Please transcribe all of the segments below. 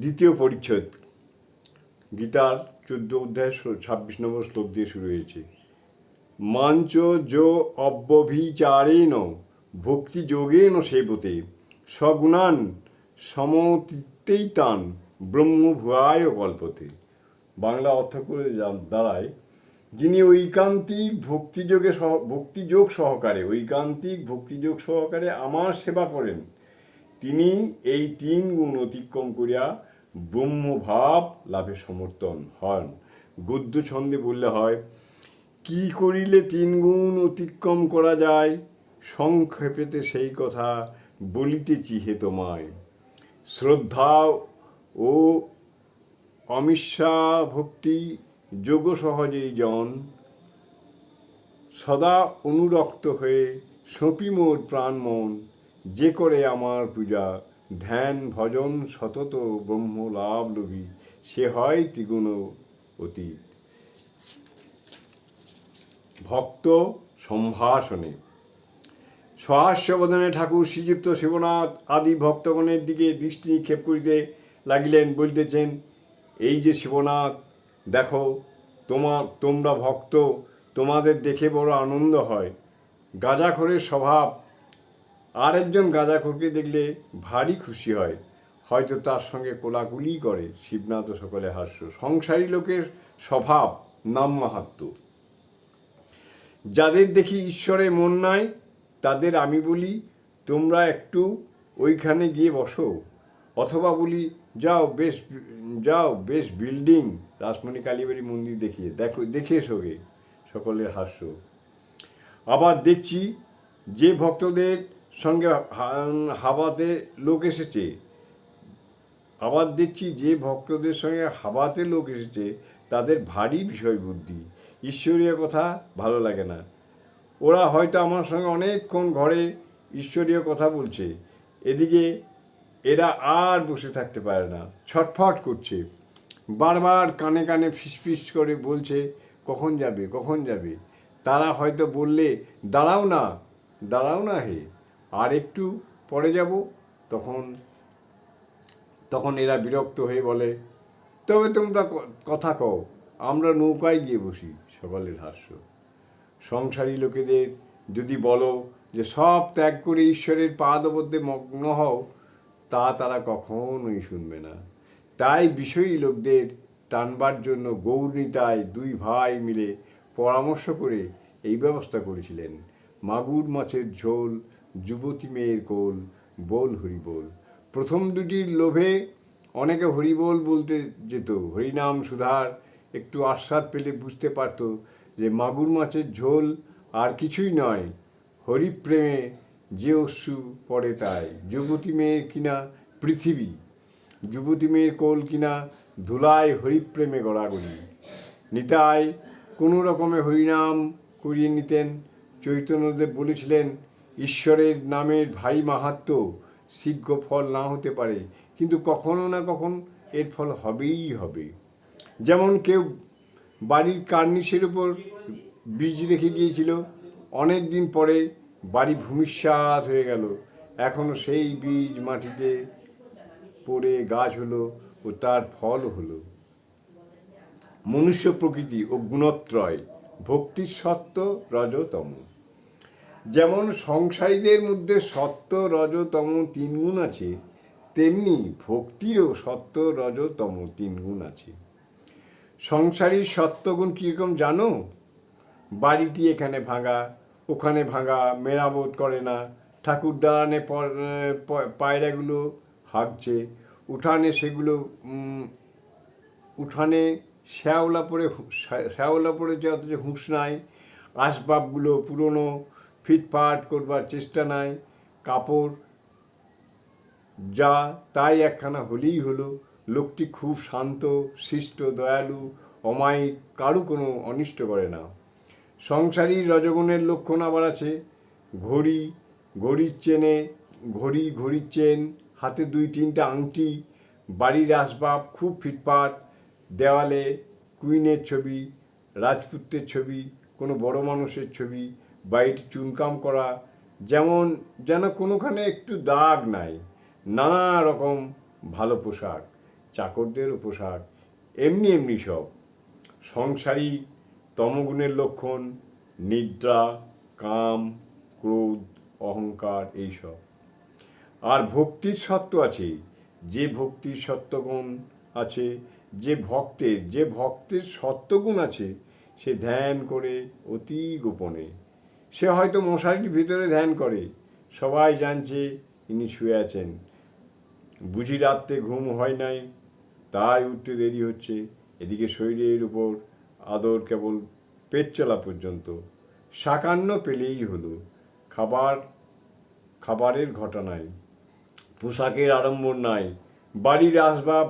দ্বিতীয় পরিচ্ছদ। গীতার চোদ্দ অধ্যায় ছাব্বিশ নম্বর শ্লোক দিয়ে শুরু হয়েছে। মাঞ্চ যো অব্যভিচারেণ ভক্তি যোগেন সেবতে সগুণান সমতিতেই তান ব্রহ্মভুয়ায় কল্পতে। বাংলা অর্থ করে দাঁড়ায়, যিনি ঐকান্তিক ভক্তিযোগে সহ, ভক্তিযোগ সহকারে, ঐকান্তিক ভক্তিযোগ সহকারে আমার সেবা করেন। তিনি এই তিন গুণ অতিক্রম করিয়া ব্রহ্মভাব লাভে সমর্থন হন। গদ্য ছন্দে বললে হয়, কি করিলে তিন গুণ অতিক্রম করা যায়? সংক্ষেপেতে সেই কথা বলিতেছি হে তোমায়। শ্রদ্ধা ও অমিষা ভক্তি যোগ সহজেই জন। সদা অনুরক্ত হয়ে সঁপি মোর প্রাণ মন যে করে আমার পূজা, ধ্যান ভজন সতত ব্রহ্ম লাভ লোভী, সে হয় ত্রিগুণ অতীত। ভক্ত সম্ভাষণে। সহাস্যবদনে ঠাকুর শ্রীযুক্ত শিবনাথ আদি ভক্তগণের দিকে দৃষ্টি নিক্ষেপ করিতে লাগিলেন, বলিতেছেন, এই যে শিবনাথ, দেখো, তোমার, তোমরা ভক্ত, তোমাদের দেখে বড় আনন্দ হয়। গাঁজাখোরের স্বভাব আরেকজন গাঁজাখোরকে দেখলে ভারী খুশি হয়। হয়তো তার সঙ্গে কোলাকুলি করে। শিবনাথ সকলে হাস্য। সংসারী লোকের স্বভাব নাম মাহাত্ম্য যাদের দেখি ঈশ্বরে মন নাই, তাদের আমি বলি, তোমরা একটু ওইখানে গিয়ে বসো। অথবা বলি, যাও বেশ যাও বেশ বিল্ডিং। রাসমণি কালীবাড়ি মন্দির দেখিয়ে। দেখো, দেখে এসো গে। সকলের হাস্য। আবার দেখছি যে ভক্তদের সঙ্গে হাবাতে লোক এসেছে। আবার দেখছি যে ভক্তদের সঙ্গে হাবাতে লোক এসেছে, তাদের ভারী বিষয় বুদ্ধি। ঈশ্বরীয় কথা ভালো লাগে না। ওরা হয়তো আমার সঙ্গে অনেকক্ষণ ঘরে ঈশ্বরীয় কথা বলছে। এদিকে এরা আর বসে থাকতে পারে না, ছটফট করছে। বারবার কানে কানে ফিসফিস করে বলছে, কখন যাবে? কখন যাবে? তারা হয়তো বললে, দাঁড়াও না দাঁড়াও না হে। আর একটু পরে যাব, তখন তখন এরা বিরক্ত হয়ে বলে, তবে তোমরা কথা কও, আমরা নৌকায় গিয়ে বসি সকলের হাস্য। সংসারী লোকেদের যদি বলো যে সব ত্যাগ করে ঈশ্বরের পাদবদ্ধে মগ্ন হও, তা তারা কখনোই শুনবে না। তাই বিষয়ী লোকদের টানবার জন্য গৌরনীতায় দুই ভাই মিলে পরামর্শ করে এই ব্যবস্থা করেছিলেন। মাগুর মাছের ঝোল যুবতী মেয়ের কোল, বল হরি বল। প্রথম দুটির লোভে অনেকে হরিবোল বলতে যেত। হরিনাম সুধার, একটু আস্বাদ পেলে বুঝতে পারত যে মাগুর মাছের ঝোল আর কিছুই নয়, হরিপ্রেমে যে অশ্রু পড়ে তাই। যুবতী মেয়ের কিনা পৃথিবী, যুবতী মেয়ের কোল কিনা ধুলায় হরিপ্রেমে গড়াগড়ি। নিতাই কোনো রকমে হরিনাম করিয়ে নিতেন। চৈতন্যদেব বলেছিলেন ঈশ্বরের নামের ভারী মাহাত্ম শীঘ্র ফল না হতে পারে, কিন্তু কখনো না কখন এর ফল হবেই হবে। যেমন কেউ বাড়ির কার্নিশের উপর বীজ রেখে গিয়েছিল, অনেক দিন পরে বাড়ি ভূমিষ্যাৎ হয়ে গেল। এখনও সেই বীজ মাটিতে পড়ে গাছ হলো ও তার ফল হলো। মনুষ্য প্রকৃতি ও গুণত্রয়, ভক্তির সত্ত্ব রজতম। যেমন সংসারীদের মধ্যে সত্য রজতম তিন গুণ আছে, তেমনি ভক্তিরও সত্য রজতম তিন গুণ আছে। সংসারীর সত্যগুণ কীরকম জানো? বাড়িটি এখানে ভাঙা, ওখানে ভাঙা, মেরামত করে না ঠাকুর প- পায়রাগুলো হাঁকছে উঠানে সেগুলো উঠানে শ্যাওলা শ্যা- শ্যাওলা পড়েছে অথচ হুঁশ নাই, আসবাবগুলো পুরনো ফিটফাট করবার চেষ্টা নাই, কাপড় যা তাই একখানা হলেই হলো। লোকটি খুব শান্ত, শিষ্ট, দয়ালু, অমায়িক, কারু কোনো অনিষ্ট করে না। সংসারী রজগুণের লক্ষণ আবার আছে। ঘড়ি, ঘড়ির চেনে, ঘড়ি, ঘড়ির চেন, হাতে দুই তিনটা আংটি, বাড়ির আসবাব খুব ফিটফাট দেওয়ালে কুইনের ছবি, রাজপুত্রের ছবি, কোনো বড় মানুষের ছবি বাড়িটি চুনকাম করা, যেমন যেন কোনোখানে একটু দাগ নাই, নানা রকম ভালো পোশাক চাকরদেরও পোশাক, এমনি এমনি সব। সংসারী তমগুণের লক্ষণ, নিদ্রা, কাম, ক্রোধ, অহংকার এইসব আর ভক্তির সত্য আছে, যে ভক্তির সত্যগুণ আছে, যে ভক্তের যে ভক্তের সত্যগুণ আছে, সে ধ্যান করে অতি গোপনে। সে হয়তো মশারির ভিতরে ধ্যান করে। সবাই জানছে ইনি শুয়ে আছেন। বুঝি রাত্রে ঘুম হয় নাই, তাই উঠতে দেরি হচ্ছে। এদিকে শরীরের উপর আদর কেবল পেট চলা পর্যন্ত। সাকান্ন পেলেই হলো খাবার, খাবারের ঘটনায়। পোশাকের আড়ম্বর নাই, বাড়ির আসবাব,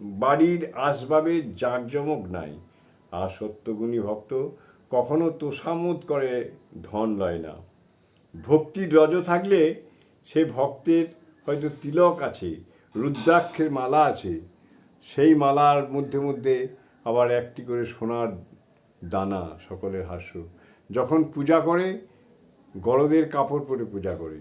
বাড়ির আসবাবের জাঁকজমক নাই। আর সত্যগুণী ভক্ত কখনো তোষামোদ করে ধন লয় না। ভক্তির রজ থাকলে সে ভক্তের হয়তো তিলক আছে, রুদ্রাক্ষের মালা আছে। সেই মালার মধ্যে মধ্যে আবার একটি করে সোনার দানা সকলের হাস্য। যখন পূজা করে, গরদের কাপড় পরে পূজা করে।